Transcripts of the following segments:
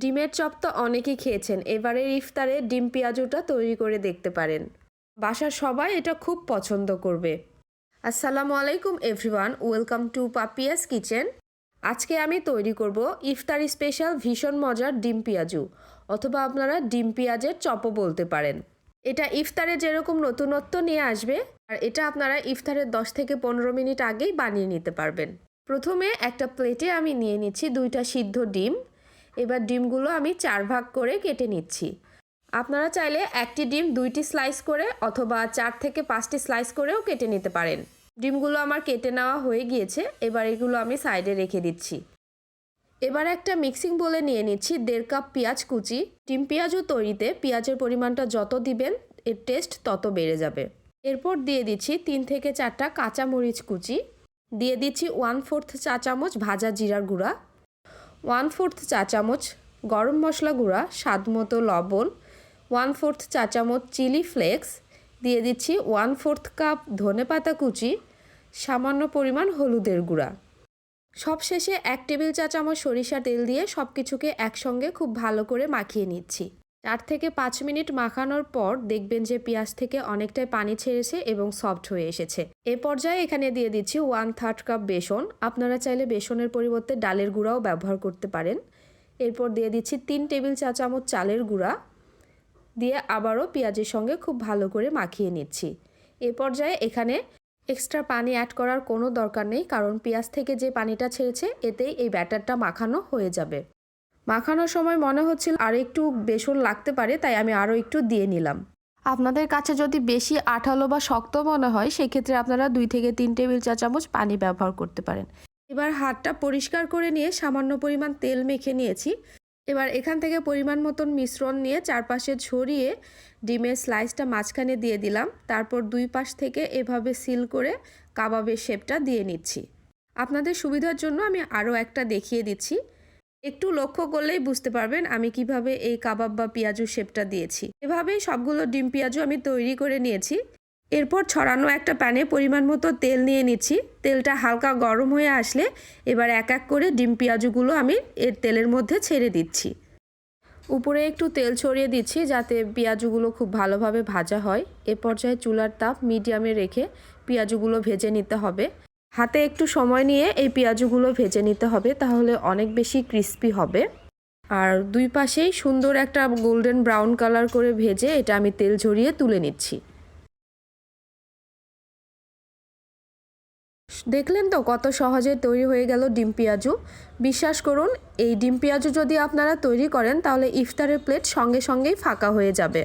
ডিমের চপ তো অনেকেই খেয়েছেন। এবারের ইফতারে ডিম পেঁয়াজুটা তৈরি করে দেখতে পারেন। বাসার সবাই এটা খুব পছন্দ করবে। আসসালামু আলাইকুম everyone, welcome to Papiya's kitchen. আজকে আমি তৈরি করব ইফতারি স্পেশাল ভীষণ মজার ডিম পেঁয়াজু, অথবা আপনারা ডিম পেঁয়াজের চপও বলতে পারেন। এটা ইফতারে যেরকম নতুনত্ব নিয়ে আসবে, আর এটা আপনারা ইফতারের 10 থেকে পনেরো মিনিট আগেই বানিয়ে নিতে পারবেন। প্রথমে একটা প্লেটে আমি নিয়ে নিচ্ছি দুইটা সিদ্ধ ডিম। এবার ডিমগুলো আমি চার ভাগ করে কেটে নিচ্ছি। আপনারা চাইলে একটি ডিম দুইটি স্লাইস করে অথবা চার থেকে পাঁচটি স্লাইস করেও কেটে নিতে পারেন। ডিমগুলো আমার কেটে নেওয়া হয়ে গিয়েছে, এবার এগুলো আমি সাইডে রেখে দিচ্ছি। এবার একটা মিক্সিং বলে নিয়ে নিচ্ছি দেড় কাপ পেঁয়াজ কুচি। ডিম পেঁয়াজও তৈরিতে পেঁয়াজের পরিমাণটা যত দিবেন, এর টেস্ট তত বেড়ে যাবে। এরপর দিয়ে দিচ্ছি তিন থেকে চারটা কাঁচা মরিচ কুচি। দিয়ে দিচ্ছি ওয়ান ফোর্থ চা চামচ ভাজা জিরার গুঁড়া। ওয়ান ফোর্থ চা চামচ গরম মশলা গুঁড়া, স্বাদ মতো লবণ ওয়ান ফোর্থ চা চামচ চিলি ফ্লেক্স, দিয়ে দিচ্ছি ওয়ান ফোর্থ কাপ ধনে পাতা কুচি, সামান্য পরিমাণ হলুদের গুঁড়া। সবশেষে এক টেবিল চা চামচ সরিষা তেল দিয়ে সব কিছুকে একসঙ্গে খুব ভালো করে মাখিয়ে নিচ্ছি। চার থেকে পাঁচ মিনিট মাখানোর পর দেখবেন যে পেঁয়াজ থেকে অনেকটাই পানি ছেড়েছে এবং সফট হয়ে এসেছে। এ পর্যায়ে এখানে দিয়ে দিচ্ছি ওয়ান থার্ড কাপ বেসন। আপনারা চাইলে বেসনের পরিবর্তে ডালের গুঁড়াও ব্যবহার করতে পারেন। এরপর দিয়ে দিচ্ছি তিন টেবিল চা চামচ চালের গুঁড়া। দিয়ে আবারও পেঁয়াজের সঙ্গে খুব ভালো করে মাখিয়ে নিচ্ছি। এ পর্যায়ে এখানে এক্সট্রা পানি অ্যাড করার কোনো দরকার নেই, কারণ পেঁয়াজ থেকে যে পানিটা ছেড়েছে, এতেই এই ব্যাটারটা মাখানো হয়ে যাবে। মাখানোর সময় মনে হচ্ছিল আর একটু বেসন লাগতে পারে তাই আমি আরও একটু দিয়ে নিলাম। আপনাদের কাছে যদি বেশি আঠালো বা শক্ত মনে হয় সেক্ষেত্রে আপনারা দুই থেকে তিন টেবিল চা চামচ পানি ব্যবহার করতে পারেন। এবার হাতটা পরিষ্কার করে নিয়ে সামান্য পরিমাণ তেল মেখে নিয়েছি। এবার এখান থেকে পরিমাণ মতন মিশ্রণ নিয়ে চারপাশে ছড়িয়ে ডিমের স্লাইসটা মাঝখানে দিয়ে দিলাম। তারপর দুই পাশ থেকে এভাবে সিল করে কাবাবের শেপটা দিয়ে নিচ্ছি। আপনাদের সুবিধার জন্য আমি আরও একটা দেখিয়ে দিচ্ছি। একটু লক্ষ্য করলেই বুঝতে পারবেন আমি কীভাবে এই কাবাব বা পেঁয়াজু শেপটা দিয়েছি। এভাবেই সবগুলো ডিম পেঁয়াজু আমি তৈরি করে নিয়েছি। এরপর ছড়ানো একটা প্যানে পরিমাণ মতো তেল নিয়ে নিচ্ছি। তেলটা হালকা গরম হয়ে আসলে এবার এক এক করে ডিম পেঁয়াজুগুলো আমি এর তেলের মধ্যে ছেড়ে দিচ্ছি। উপরে একটু তেল ছড়িয়ে দিচ্ছি যাতে পেঁয়াজুগুলো খুব ভালোভাবে ভাজা হয়। এ পর্যায়ে চুলার তাপ মিডিয়ামে রেখে পেঁয়াজুগুলো ভেজে নিতে হবে। হাতে একটু সময় নিয়ে এই পেঁয়াজুগুলো ভেজে নিতে হবে, তাহলে অনেক বেশি ক্রিস্পি হবে। আর দুই পাশেই সুন্দর একটা গোল্ডেন ব্রাউন কালার করে ভেজে এটা আমি তেল ঝরিয়ে তুলে নিচ্ছি। দেখলেন তো কত সহজে তৈরি হয়ে গেল ডিম পেঁয়াজু? বিশ্বাস করুন, এই ডিম পেঁয়াজু যদি আপনারা তৈরি করেন, তাহলে ইফতারের প্লেট সঙ্গে সঙ্গেই ফাঁকা হয়ে যাবে।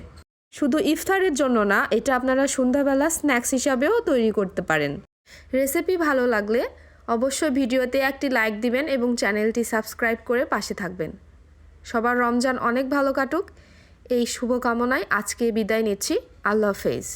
শুধু ইফতারের জন্য না, এটা আপনারা সন্ধ্যাবেলা স্ন্যাক্স হিসাবেও তৈরি করতে পারেন। রেসিপি ভালো লাগলে অবশ্যই ভিডিওতে একটি লাইক দিবেন এবং চ্যানেলটি সাবস্ক্রাইব করে পাশে থাকবেন। সবার রমজান অনেক ভালো কাটুক। এই শুভকামনায় আজকে বিদায় নিচ্ছি। আল্লাহ হাফেজ।